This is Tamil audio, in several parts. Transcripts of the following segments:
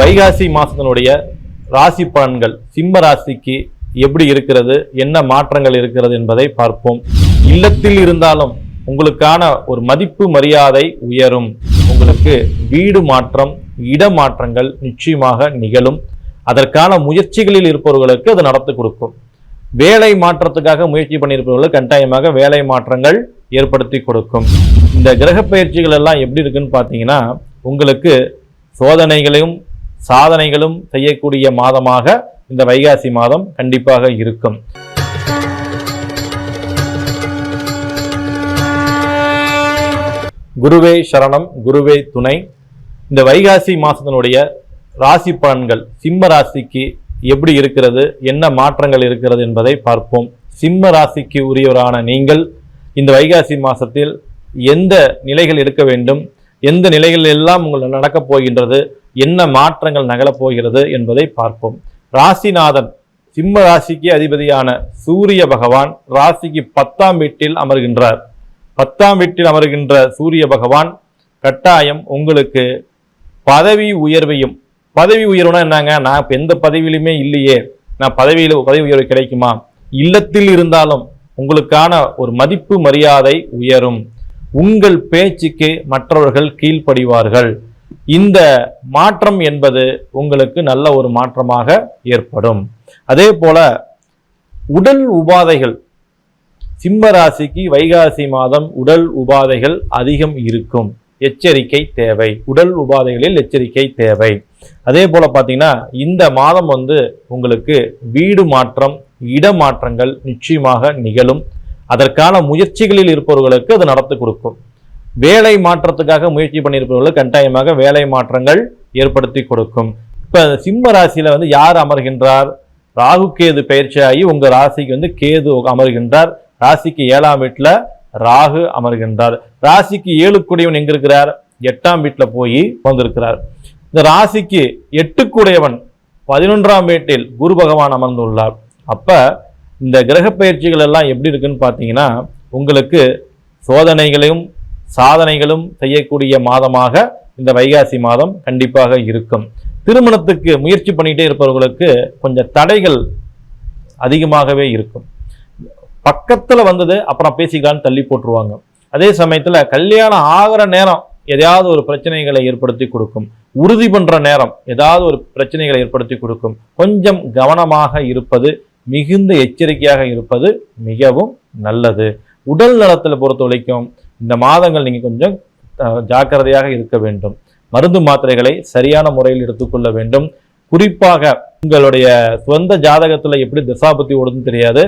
வைகாசி மாசத்தினுடைய ராசி பலன்கள் சிம்ம ராசிக்கு எப்படி இருக்கிறது? என்ன மாற்றங்கள் இருக்கிறது என்பதை பார்ப்போம். இல்லத்தில் இருந்தாலும் உங்களுக்கான ஒரு மதிப்பு மரியாதை உயரும். உங்களுக்கு வீடு மாற்றம் இடமாற்றங்கள் நிச்சயமாக நிகழும். அதற்கான முயற்சிகளில் இருப்பவர்களுக்கு அது நடத்து கொடுக்கும். வேலை மாற்றத்துக்காக முயற்சி பண்ணியிருப்பவர்களுக்கு கட்டாயமாக வேலை மாற்றங்கள் ஏற்படுத்தி கொடுக்கும். இந்த கிரக பயிற்சிகள் எல்லாம் எப்படி இருக்குன்னு பார்த்தீங்கன்னா உங்களுக்கு சோதனைகளையும் சாதனைகளும் செய்யக்கூடிய மாதமாக இந்த வைகாசி மாதம் கண்டிப்பாக இருக்கும். குருவே சரணம் குருவே துணை. இந்த வைகாசி மாதத்தினுடைய ராசி பலன்கள் சிம்ம ராசிக்கு எப்படி இருக்கிறது என்ன மாற்றங்கள் இருக்கிறது என்பதை பார்ப்போம். சிம்ம ராசிக்கு உரியவரான நீங்கள் இந்த வைகாசி மாசத்தில் எந்த நிலைகள் இருக்க வேண்டும் எந்த நிலைகள் எல்லாம் உங்களுக்கு நடக்கப் போகின்றது என்ன மாற்றங்கள் நகலப்போகிறது என்பதை பார்ப்போம். ராசிநாதன் சிம்ம ராசிக்கு அதிபதியான சூரிய பகவான் ராசிக்கு பத்தாம் வீட்டில் அமர்கின்றார். பத்தாம் வீட்டில் அமர்கின்ற சூரிய பகவான் கட்டாயம் உங்களுக்கு பதவி உயர்வையும் பதவி உயர்வுனா என்னங்க? நான் இப்போ எந்த பதவியிலுமே இல்லையே. நான் பதவியில் பதவி உயர்வு கிடைக்குமா? இல்லத்தில் இருந்தாலும் உங்களுக்கான ஒரு மதிப்பு மரியாதை உயரும். உங்கள் பேச்சுக்கு மற்றவர்கள் கீழ்ப்படிவார்கள். இந்த மாற்றம் என்பது உங்களுக்கு நல்ல ஒரு மாற்றமாக ஏற்படும். அதே போல உடல் உபாதைகள் சிம்ம ராசிக்கு வைகாசி மாதம் உடல் உபாதைகள் அதிகம் இருக்கும். எச்சரிக்கை தேவை. உடல் உபாதைகளில் எச்சரிக்கை தேவை. அதே போல பார்த்தீங்கன்னா இந்த மாதம் வந்து உங்களுக்கு வீடு மாற்றம் இடமாற்றங்கள் நிச்சயமாக நிகழும். அதற்கான முயற்சிகளில் இருப்பவர்களுக்கு அது நடத்து கொடுக்கும். வேலை மாற்றத்துக்காக முயற்சி பண்ணியிருப்பவர்கள் கட்டாயமாக வேலை மாற்றங்கள் ஏற்படுத்தி கொடுக்கும். இப்போ சிம்ம ராசியில் வந்து யார் அமர்கின்றார்? ராகு கேது பயிற்சியாகி உங்கள் ராசிக்கு வந்து கேது அமர்கின்றார். ராசிக்கு ஏழாம் வீட்டில் ராகு அமர்கின்றார். ராசிக்கு ஏழுக்குடையவன் எங்கே இருக்கிறார்? எட்டாம் வீட்டில் போய் வந்திருக்கிறார் இந்த ராசிக்கு எட்டுக்குடையவன் பதினொன்றாம் வீட்டில் குரு பகவான் அமர்ந்துள்ளார். அப்போ இந்த கிரக பயிற்சிகள் எல்லாம் எப்படி இருக்குன்னு பார்த்தீங்கன்னா உங்களுக்கு சோதனைகளையும் சாதனைகளும் செய்யக்கூடிய மாதமாக இந்த வைகாசி மாதம் கண்டிப்பாக இருக்கும். திருமணத்துக்கு முயற்சி பண்ணிகிட்டே இருப்பவர்களுக்கு கொஞ்சம் தடைகள் அதிகமாகவே இருக்கும். பக்கத்தில் வந்தது அப்புறம் பேசிக்கலான்னு தள்ளி போட்டுருவாங்க. அதே சமயத்தில் கல்யாணம் ஆகிற நேரம் எதையாவது ஒரு பிரச்சனைகளை ஏற்படுத்தி கொடுக்கும். உறுதி பண்ணுற நேரம் ஏதாவது ஒரு பிரச்சனைகளை ஏற்படுத்தி கொடுக்கும். கொஞ்சம் கவனமாக இருப்பது மிகுந்த எச்சரிக்கையாக இருப்பது மிகவும் நல்லது. உடல் நலத்தில் பொறுத்த வரைக்கும் இந்த மாதங்கள் நீங்கள் கொஞ்சம் ஜாக்கிரதையாக இருக்க வேண்டும். மருந்து மாத்திரைகளை சரியான முறையில் எடுத்துக்கொள்ள வேண்டும். குறிப்பாக உங்களுடைய சொந்த ஜாதகத்தில் எப்படி திசாபத்தி ஓடுதுன்னு தெரியாது.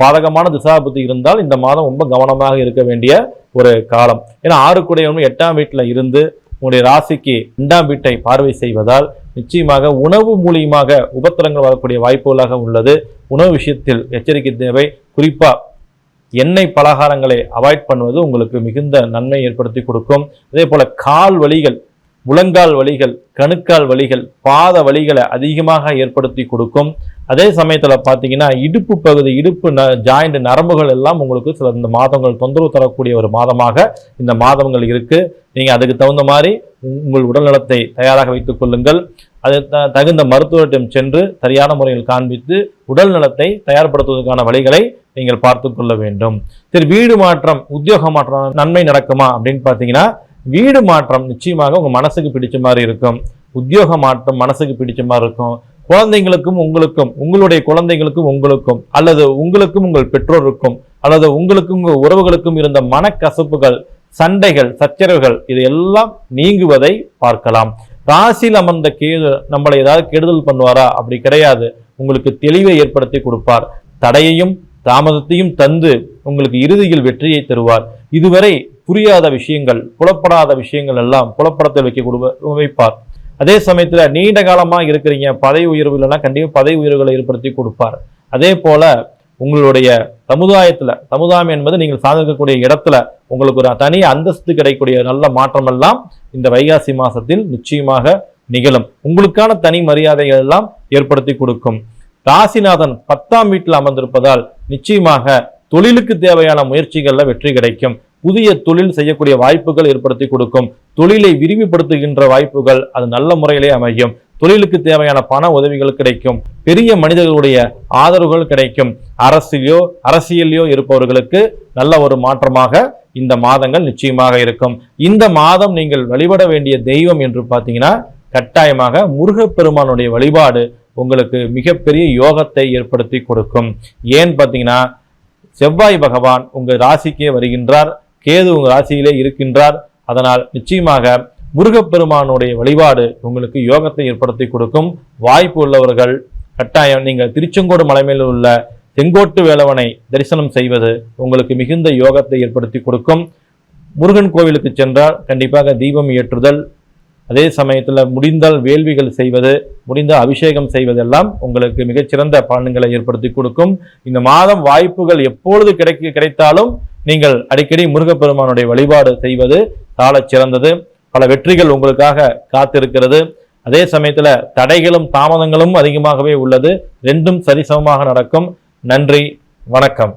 பாதகமான திசாபத்தி இருந்தால் இந்த மாதம் ரொம்ப கவனமாக இருக்க வேண்டிய ஒரு காலம். ஏன்னா ஆறுக்குடையவன் எட்டாம் வீட்டில் இருந்து உங்களுடைய ராசிக்கு இரண்டாம் வீட்டை பார்வை செய்வதால் நிச்சயமாக உணவு மூலியமாக உபத்திரங்கள் வரக்கூடிய வாய்ப்புகளாக உள்ளது. உணவு விஷயத்தில் எச்சரிக்கை தேவை. குறிப்பாக எண்ணெய் பலகாரங்களை அவாய்ட் பண்ணுவது உங்களுக்கு மிகுந்த நன்மை ஏற்படுத்தி கொடுக்கும். அதே போல் கால் வலிகள் முழங்கால் வலிகள் கணுக்கால் வலிகள் பாத வலிகளை அதிகமாக ஏற்படுத்தி கொடுக்கும். அதே சமயத்தில் பார்த்தீங்கன்னா இடுப்பு பகுதி இடுப்பு ந ஜாயிண்ட் நரம்புகள் எல்லாம் உங்களுக்கு சில இந்த மாதங்கள் தொந்தரவு தரக்கூடிய ஒரு மாதமாக இந்த மாதங்கள் இருக்குது நீங்கள் அதுக்கு தகுந்த மாதிரி உங்கள் உடல்நலத்தை தயாராக வைத்துக் கொள்ளுங்கள். அது த- தகுந்த மருத்துவரிடம் சென்று சரியான முறையில் காண்பித்து உடல் நலத்தை தயார்படுத்துவதற்கான வழிகளை நீங்கள் பார்த்து கொள்ள வேண்டும். சரி வீடு மாற்றம் உத்தியோக மாற்றம் நன்மை நடக்குமா அப்படின்னு பார்த்தீங்கன்னா வீடு மாற்றம் நிச்சயமாக உங்கள் மனசுக்கு பிடிச்ச மாதிரி இருக்கும். உத்தியோக மாற்றம் மனசுக்கு பிடிச்ச மாதிரி இருக்கும். குழந்தைங்களுக்கும் உங்களுக்கும் உங்களுடைய குழந்தைங்களுக்கும் உங்களுக்கும் அல்லது உங்களுக்கும் உங்கள் பெற்றோருக்கும் அல்லது உங்களுக்கும் உங்கள் உறவுகளுக்கும் இருந்த மனக்கசப்புகள் சண்டைகள் சச்சரவுகள் இது எல்லாம் நீங்குவதை பார்க்கலாம். ராசியில் அமர்ந்த கேது நம்மளை ஏதாவது கெடுதல் பண்ணுவாரா? அப்படி கிடையாது. உங்களுக்கு தெளிவை ஏற்படுத்தி கொடுப்பார். தடையையும் தாமதத்தையும் தந்து உங்களுக்கு இறுதியில் வெற்றியை தருவார். இதுவரை புரியாத விஷயங்கள் புலப்படாத விஷயங்கள் எல்லாம் புலப்படத்தில் வைக்க கொடு வைப்பார். அதே சமயத்தில் நீண்ட காலமாக இருக்கிறீங்க. பதவி உயர்வு இல்லைன்னா கண்டிப்பாக பதவி உயர்வுகளை ஏற்படுத்தி கொடுப்பார். அதே போல உங்களுடைய சமுதாயத்துல சமுதாயம் என்பது நீங்கள் சார்ந்திருக்கக்கூடிய இடத்துல உங்களுக்கு ஒரு தனி அந்தஸ்து கிடைக்கக்கூடிய நல்ல மாற்றமெல்லாம் இந்த வைகாசி மாசத்தில் நிச்சயமாக நிகழும். உங்களுக்கான தனி மரியாதைகள் எல்லாம் ஏற்படுத்தி கொடுக்கும். ராசிநாதன் பத்தாம் வீட்டில் அமர்ந்திருப்பதால் நிச்சயமாக தொழிலுக்கு தேவையான முயற்சிகளில் வெற்றி கிடைக்கும். புதிய தொழில் செய்யக்கூடிய வாய்ப்புகள் ஏற்படுத்தி கொடுக்கும். தொழிலை விரிவுபடுத்துகின்ற வாய்ப்புகள் அது நல்ல முறையிலே அமையும். தொழிலுக்கு தேவையான பண உதவிகள் கிடைக்கும். பெரிய மனிதர்களுடைய ஆதரவுகள் கிடைக்கும். அரசியோ அரசியலையோ இருப்பவர்களுக்கு நல்ல ஒரு மாற்றமாக இந்த மாதங்கள் நிச்சயமாக இருக்கும். இந்த மாதம் நீங்கள் வழிபட வேண்டிய தெய்வம் என்று பார்த்தீங்கன்னா கட்டாயமாக முருகப்பெருமானுடைய வழிபாடு உங்களுக்கு மிகப்பெரிய யோகத்தை ஏற்படுத்தி கொடுக்கும். ஏன் பார்த்தீங்கன்னா செவ்வாய் பகவான் உங்கள் ராசிக்கே வருகின்றார். கேது உங்கள் ராசியிலே இருக்கின்றார். அதனால் நிச்சயமாக முருகப்பெருமானுடைய வழிபாடு உங்களுக்கு யோகத்தை ஏற்படுத்தி கொடுக்கும். வாய்ப்பு உள்ளவர்கள் கட்டாயம் நீங்கள் திருச்செங்கோடு மலை உள்ள செங்கோட்டு வேலவனை தரிசனம் செய்வது உங்களுக்கு மிகுந்த யோகத்தை ஏற்படுத்தி கொடுக்கும். முருகன் கோவிலுக்கு சென்றால் கண்டிப்பாக தீபம் ஏற்றுதல். அதே சமயத்தில் முடிந்தால் வேள்விகள் செய்வது முடிந்த அபிஷேகம் செய்வதெல்லாம் உங்களுக்கு மிகச்சிறந்த பலன்களை ஏற்படுத்தி கொடுக்கும். இந்த மாதம் வாய்ப்புகள் எப்பொழுது கிடைக்க கிடைத்தாலும் நீங்கள் அடிக்கடி முருகப்பெருமானுடைய வழிபாடு செய்வது சாலச் சிறந்தது. பல வெற்றிகள் உங்களுக்காக காத்திருக்கிறது. அதே சமயத்தில் தடைகளும் தாமதங்களும் அதிகமாகவே உள்ளது. ரெண்டும் சரிசமமாக நடக்கும். நன்றி வணக்கம்.